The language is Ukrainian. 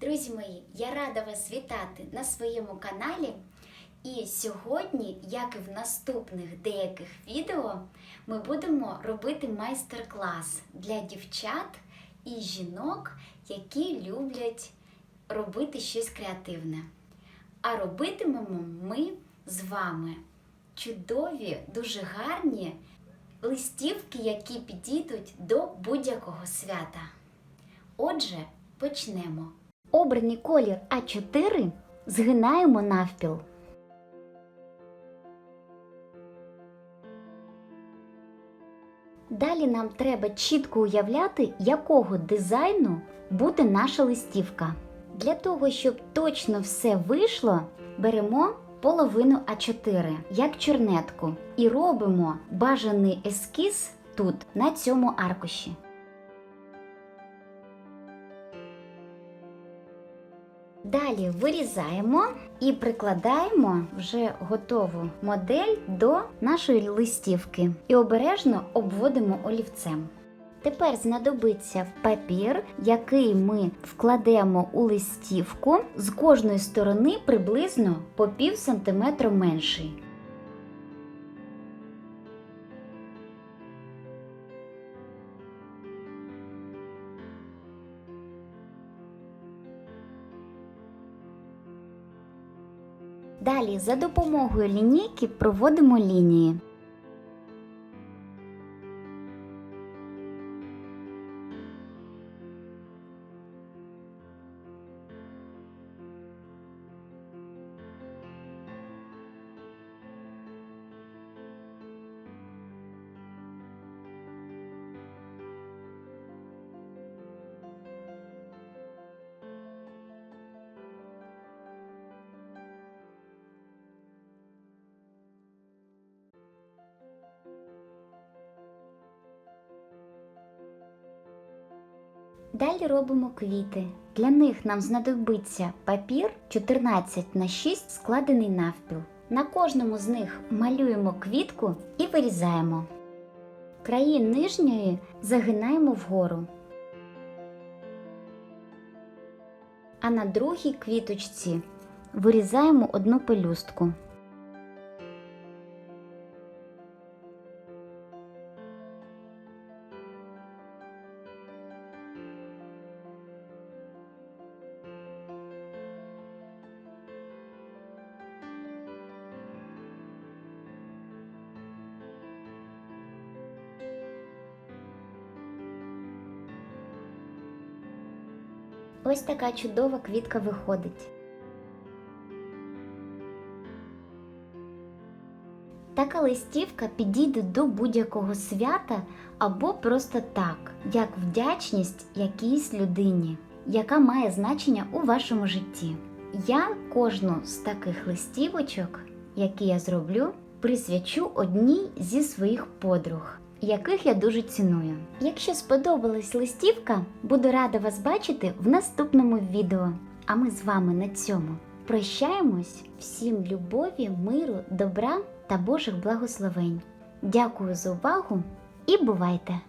Друзі мої, я рада вас вітати на своєму каналі. І сьогодні, як і в наступних деяких відео, ми будемо робити майстер-клас для дівчат і жінок, які люблять робити щось креативне. А робитимемо ми з вами чудові, дуже гарні листівки, які підійдуть до будь-якого свята. Отже, почнемо. Обраний колір А4 згинаємо навпіл. Далі нам треба чітко уявляти, якого дизайну буде наша листівка. Для того, щоб точно все вийшло, беремо половину А4 як чорнетку і робимо бажаний ескіз тут, на цьому аркуші. Далі вирізаємо і прикладаємо вже готову модель до нашої листівки і обережно обводимо олівцем. Тепер знадобиться папір, який ми вкладемо у листівку з кожної сторони приблизно по пів сантиметра менший. Далі за допомогою лінійки проводимо лінії. Далі робимо квіти. Для них нам знадобиться папір 14 на 6 складений навпіл. На кожному з них малюємо квітку і вирізаємо. Краї нижньої загинаємо вгору. А на другій квіточці вирізаємо одну пелюстку. Ось така чудова квітка виходить. Така листівка підійде до будь-якого свята або просто так, як вдячність якійсь людині, яка має значення у вашому житті. Я кожну з таких листівочок, які я зроблю, присвячу одній зі своїх подруг, яких я дуже ціную. Якщо сподобалась листівка, буду рада вас бачити в наступному відео. А ми з вами на цьому прощаємось. Всім любові, миру, добра та Божих благословень. Дякую за увагу і бувайте!